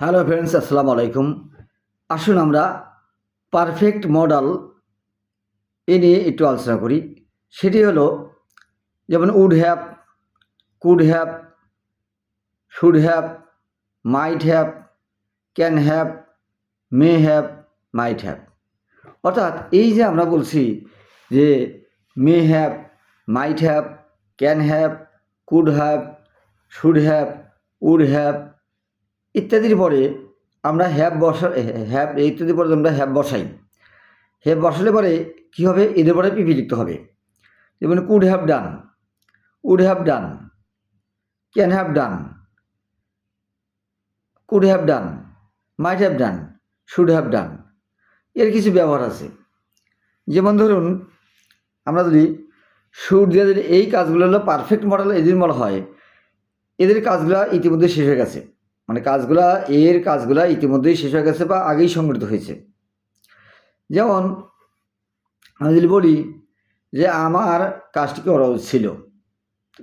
Hello friends আসসালামু আলাইকুম। আসুন আমরা পারফেক্ট মডেল এ নিয়ে একটু আলোচনা করি। সেটি হলো, যেমন would have could have should have might have can have may have might have অর্থাৎ এই যে আমরা বলছি যে may have might have can have could have should have would have ইত্যাদির পরে আমরা হ্যাপ বসা হ্যাব ইত্যাদির পরে আমরা হ্যাপ বসাই। হ্যাপ বসালে পরে কী হবে? এদের পরে পিপি লিখতে হবে। যেমন could have done, would have done, can have done, could have done, might have done, should have done, এর কিছু ব্যবহার আছে। যেমন ধরুন, আমরা যদি শুড দিয়ে এই কাজগুলো হলো পারফেক্ট মডেল এদের বলা হয়, এদের কাজগুলো ইতিমধ্যে শেষ হয়ে গেছে। মানে কাজগুলা, এর কাজগুলা ইতিমধ্যেই শেষ হয়ে গেছে বা আগেই সংগঠিত হয়েছে। যেমন, আমি যদি বলি যে আমার কাজটি করা উচিত ছিল।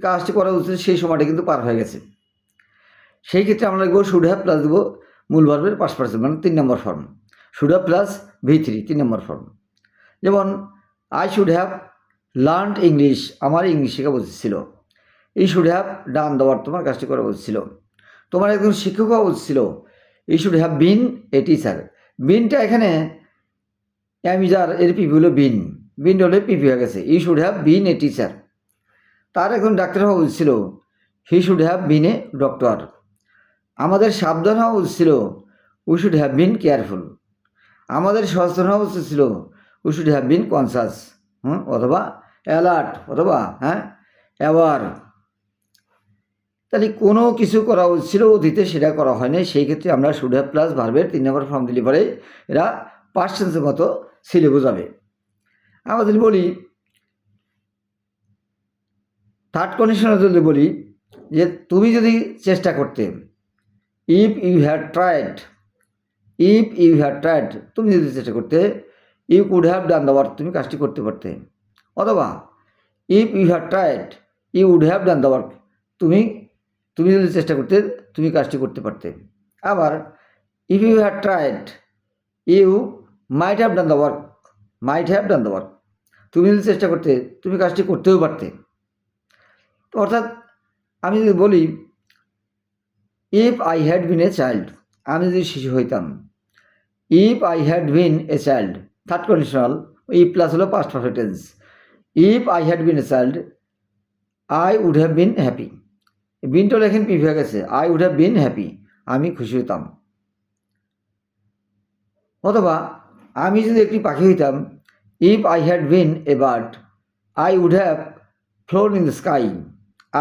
কাজটি করা উচিত সেই সময়টা কিন্তু পার হয়ে গেছে। সেই ক্ষেত্রে আমরা লিখব শুড হ্যাভ প্লাস দেবো মূল ভার্বের পাঁচ পার্সেন্ট মানে তিন number form should have plus V three তিন নম্বর ফর্ম যেমন I should have learned English আমার ইংলিশ শেখা উচিত এই শুড হ্যাভ ডান দেওয়ার তোমার কাজটি করা উচিত তোমার একজন শিক্ষক হওয়া ছিল এই should have been a teacher বিনটা এখানে অ্যামিজার এর পিপি হলো বিন। বিন হলে পিপি হয়ে গেছে। He should have been a teacher তার একজন ডাক্তার হওয়া উচিত ছিল he should have been a doctor আমাদের সাবধান হওয়া উচিত ছিল we should have been careful আমাদের সচেতন হওয়া উচিত ছিল we should have been conscious hmm, অথবা অ্যালার্ট অথবা হ্যাঁ অ্যাওয়ার তাহলে কোনো কিছু করা ছিল অতীতে সেটা করা হয়নি সেই ক্ষেত্রে আমরা শুড হ্যাভ প্লাস ভার্বের তিন নম্বর ফর্ম দিলে পরে এরা পার্সেন্সের মতো ছিলে বোঝাবে আমরা যদি বলি থার্ড কন্ডিশনে যদি বলি যে তুমি যদি চেষ্টা করতে if you had tried if you had tried তুমি যদি চেষ্টা করতে you could have done the work তুমি কাজটি করতে পারতে। অথবা if you had tried you would have done the work তুমি তুমি যদি চেষ্টা করতে, তুমি কাজটি করতে পারতে। আবার if you had tried you might have done the work might have done the work তুমি যদি চেষ্টা করতে, তুমি কাজটি করতেও পারতে। অর্থাৎ, আমি যদি বলি if I had been a child আমি যদি শিশু হইতাম if I had been a child third conditional E plus হলো past perfect tense if I had been a child I would have been happy বিনটা লেখেন, পি হয়ে গেছে I would have been happy আমি খুশি হইতাম অথবা, আমি যদি একটি পাখি হইতাম if I had been a bird I would have flown in the sky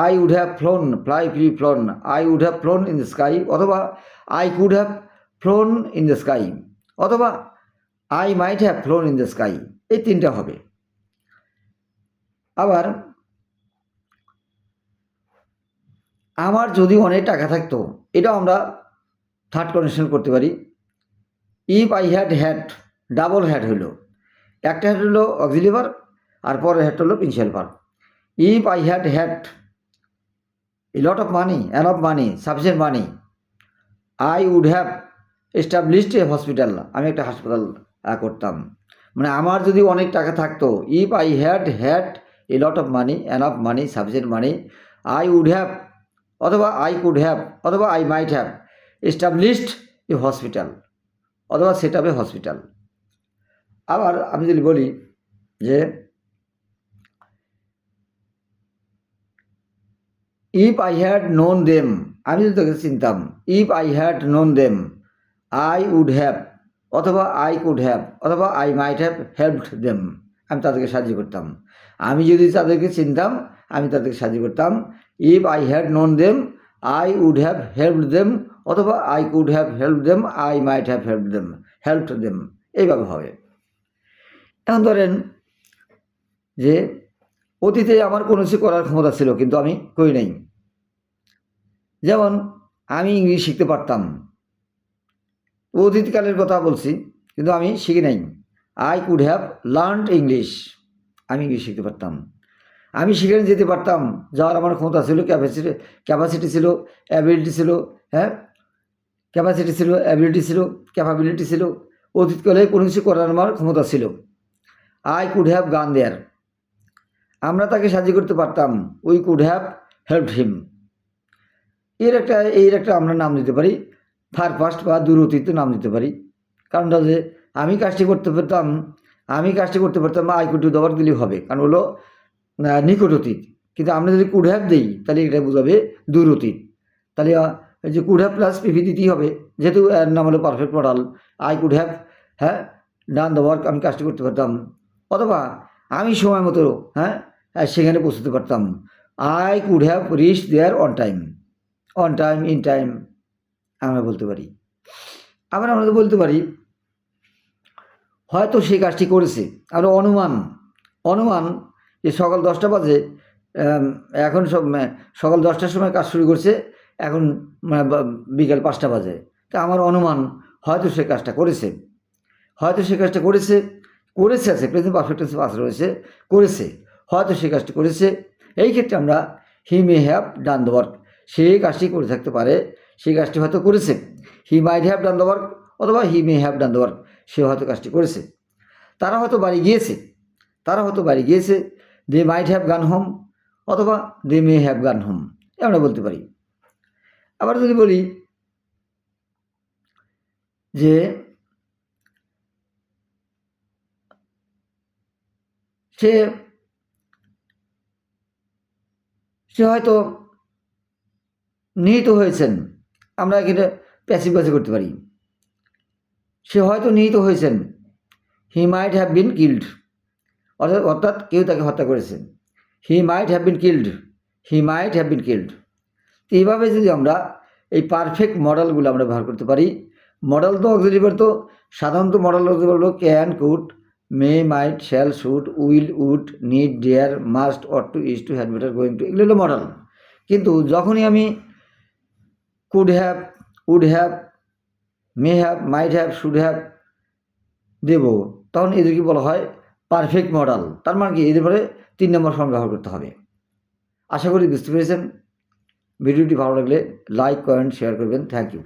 I would have flown fly free flown I would have flown in the sky অথবা I could have flown in the sky অথবা I might have flown in the sky এই তিনটা হবে। আবার আমার যদি অনেক টাকা থাকতো এটা আমরা থার্ড কন্ডিশন করতে পারি। If I had had double had হইল, একটা হ্যাড হলো অক্সিলিভার আর পরের হ্যাড হলো principal verb if I had had a lot of money an of money sufficient money I would have established a hospital আমি একটা হাসপাতাল করতাম। মানে আমার যদি অনেক টাকা থাকতো if I had had a lot of money an of money sufficient money I would have অথবা আই কুড হ্যাভ অথবা I might have established a hospital অথবা সেট আপ এ হসপিটাল আবার আমি যদি বলি যে if I had known them আমি যদি তোকে চিনতাম if I had known them I would have অথবা আই কুড হ্যাভ অথবা I might have helped them আমি তাদেরকে সাহায্য করতাম। আমি যদি তাদেরকে চিনতাম, আমি তাদেরকে সাহায্য করতাম if I had known them I would have helped them অথবা I could have help them I might have help them help them এইভাবে হবে। এখন ধরেন যে অতীতে আমার কোনো কিছু করার ক্ষমতা ছিল, কিন্তু আমি করি নাই। যেমন আমি ইংলিশ শিখতে পারতাম। অতীতকালের কথা বলছি, কিন্তু আমি শিখি নাই। I could have learned English আমি ইংলিশ শিখতে পারতাম। আমি সেখানে যেতে পারতাম। যাওয়ার আমার ক্ষমতা ছিল ক্যাপাসিটি ক্যাপাসিটি ছিল অ্যাবিলিটি ছিল হ্যাঁ? ক্যাপাসিটি ছিল অ্যাবিলিটি ছিল ক্যাপাবিলিটি ছিল। অতীতকালে কোনো কিছু করার আমার ক্ষমতা ছিল। আই কুড হ্যাভ গান দেয়ার আমরা তাকে সাহায্য করতে পারতাম। We could have help him এর একটা এর একটা আমরা নাম দিতে পারি। ফার ফাস্ট বা দূর অতীত নাম দিতে পারি। কারণটা যে আমি কাজটি করতে পারতাম, আমি কাজটি করতে পারতাম আই কুড দেওয়ার দিলেই হবে। কারণ হলো নিকট অতীত। কিন্তু আমরা যদি কুড হ্যাভ দিই, তাহলে এটা বোঝাবে দূর অতীত। তাহলে যে কুড হ্যাভ প্লাস পিভি দিতেই হবে, যেহেতু এর নাম হলো perfect modal I could have হ্যাঁ ডান দ্য ওয়ার্ক আমি কাজটি করতে পারতাম। অথবা, আমি সময় মতো হ্যাঁ সেখানে পৌঁছতে পারতাম। I could have reach there on time on time in time আমরা বলতে পারি। আবার আমরা তো বলতে পারি, হয়তো সেই কাজটি করেছে। আর অনুমান অনুমান যে সকাল দশটা বাজে এখন সব সকাল দশটার সময় কাজ শুরু করছে, এখন বিকাল পাঁচটা বাজে। তা আমার অনুমান, হয়তো সে কাজটা করেছে। হয়তো সে কাজটা করেছে করেছে আছে, প্রেজেন্ট পারফেক্ট টেন্সে পাস রয়েছে, করেছে। হয়তো সে কাজটি করেছে। এই ক্ষেত্রে আমরা he may have done the work. সে কাজটি করে থাকতে পারে সেই কাজটি হয়তো করেছে। He might have done the work অথবা he may have done the work, সে হয়তো কাজটি করেছে। তারা হয়তো বাড়ি গিয়েছে। তারা হয়তো বাড়ি গিয়েছে। দে মাইট হ্যাভ গান হোম অথবা দে মে হ্যাভ গান হোম আমরা বলতে পারি। আবার যদি বলি যে সে সে হয়তো নিহিত হয়েছেন, আমরা এখানে প্যাসিভ কাজে করতে পারি। সে হয়তো নিহিত হয়েছেন, হি মাইট হ্যাভ বিন কিল্ড। অর্থাৎ অর্থাৎ কেউ তাকে হত্যা করেছে। He might have been killed he might have been killed তো এইভাবে যদি আমরা এই পারফেক্ট মডেলগুলো আমরা ব্যবহার করতে পারি মডেল তো অক্সিলিভার তো, সাধারণত মডেল অক্সিলিভার হলো can could may might shall should will would need dare must ought to is to had better going to এগুলো হলো মডেল কিন্তু যখনই আমি could have would have may have might have should have দেব, তখন এদেরকে বলা হয় পারফেক্ট মডেল তার মানে কি? এদের পরে তিন নম্বর ফর্ম ব্যবহার করতে হবে। আশা করি বুঝতে পেরেছেন। ভিডিওটি ভালো লাগলে লাইক কমেন্ট শেয়ার করবেন। Thank you